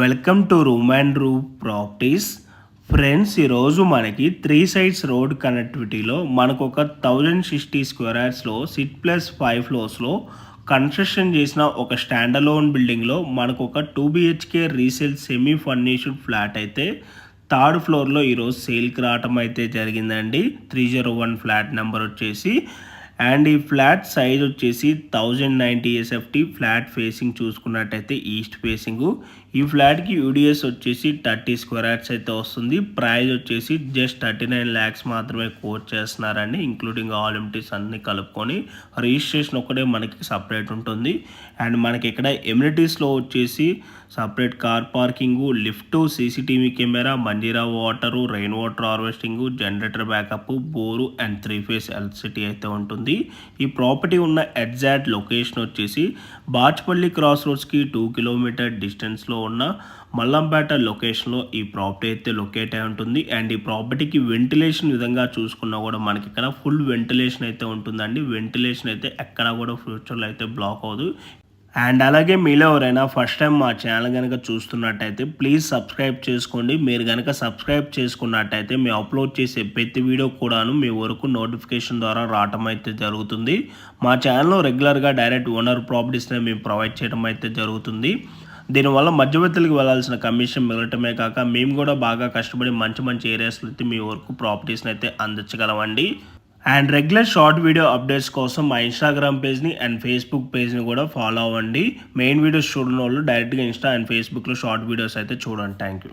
Welcome to room and room properties friends ఈరోజు మనకి three sides road కనెక్టివిటీలో మనకు ఒక థౌజండ్ సిక్స్టీ స్క్వేర్ యార్డ్స్లో సిట్ ప్లస్ ఫైవ్ ఫ్లోర్స్లో కన్స్ట్రక్షన్ చేసిన ఒక స్టాండ్ అలోన్ బిల్డింగ్లో మనకు ఒక two BHK resale semi furnished flat అయితే థర్డ్ ఫ్లోర్లో ఈరోజు సేల్కి రావటం అయితే జరిగిందండి. Three zero one flat number వచ్చేసి అండ్ ఈ ఫ్లాట్ సైజ్ వచ్చేసి thousand ninety SFT flat facing చూసుకున్నట్టయితే ఈస్ట్ ఫేసింగ్. ఈ ఫ్లాట్కి యూడిఎస్ వచ్చేసి థర్టీ స్క్వేర్ యార్డ్స్ అయితే వస్తుంది. ప్రైస్ వచ్చేసి జస్ట్ థర్టీ నైన్ ల్యాక్స్ మాత్రమే కోట్ చేస్తున్నారండి ఇంక్లూడింగ్ ఆల్ ఎంటీస్ అన్ని కలుపుకొని. రిజిస్ట్రేషన్ ఒకటే మనకి సపరేట్ ఉంటుంది. అండ్ మనకి ఇక్కడ ఎమ్యూనిటీస్లో వచ్చేసి separate car parking lift CCTV camera Manjeera water rain water harvesting generator backup bore and three phase electricity అయితే ఉంటుంది. ఈ ప్రాపర్టీ ఉన్న ఎగ్జాక్ట్ లొకేషన్ వచ్చేసి బాచ్పల్లి క్రాస్ రోడ్స్కి టూ కిలోమీటర్ డిస్టెన్స్లో ఉన్న మల్లంపేట లొకేషన్లో ఈ ప్రాపర్టీ అయితే లొకేట్ అయి ఉంటుంది. అండ్ ఈ ప్రాపర్టీకి వెంటిలేషన్ విధంగా చూసుకున్నా కూడా మనకి ఇక్కడ ఫుల్ వెంటిలేషన్ అయితే ఉంటుందండి. వెంటిలేషన్ అయితే ఎక్కడ కూడా ఫ్యూచర్లో అయితే బ్లాక్ అవ్వదు. అండ్ అలాగే మీలో ఎవరైనా ఫస్ట్ టైం మా ఛానల్ కనుక చూస్తున్నట్టయితే ప్లీజ్ సబ్స్క్రైబ్ చేసుకోండి. మీరు కనుక సబ్స్క్రైబ్ చేసుకున్నట్టయితే మేము అప్లోడ్ చేసే ప్రతి వీడియో కూడాను మీ వరకు నోటిఫికేషన్ ద్వారా రావటం అయితే జరుగుతుంది. మా ఛానల్లో రెగ్యులర్గా డైరెక్ట్ ఓనర్ ప్రాపర్టీస్ని మేము ప్రొవైడ్ చేయడం అయితే జరుగుతుంది. దీనివల్ల మధ్యవర్తులకు వెళ్ళాల్సిన కమిషన్ మిగలటమే కాక మేము కూడా బాగా కష్టపడి మంచి మంచి ఏరియాస్లో అయితే మీ వరకు ప్రాపర్టీస్ని అయితే అందించగలమండి. And regular short video updates కోసం మా ఇన్స్టాగ్రామ్ పేజ్ని అండ్ ఫేస్బుక్ పేజ్ని కూడా ఫాలో అవ్వండి. మెయిన్ వీడియోస్ చూడని వాళ్ళు డైరెక్ట్గా ఇన్స్టా అండ్ ఫేస్బుక్లో షార్ట్ వీడియోస్ అయితే చూడండి. Thank you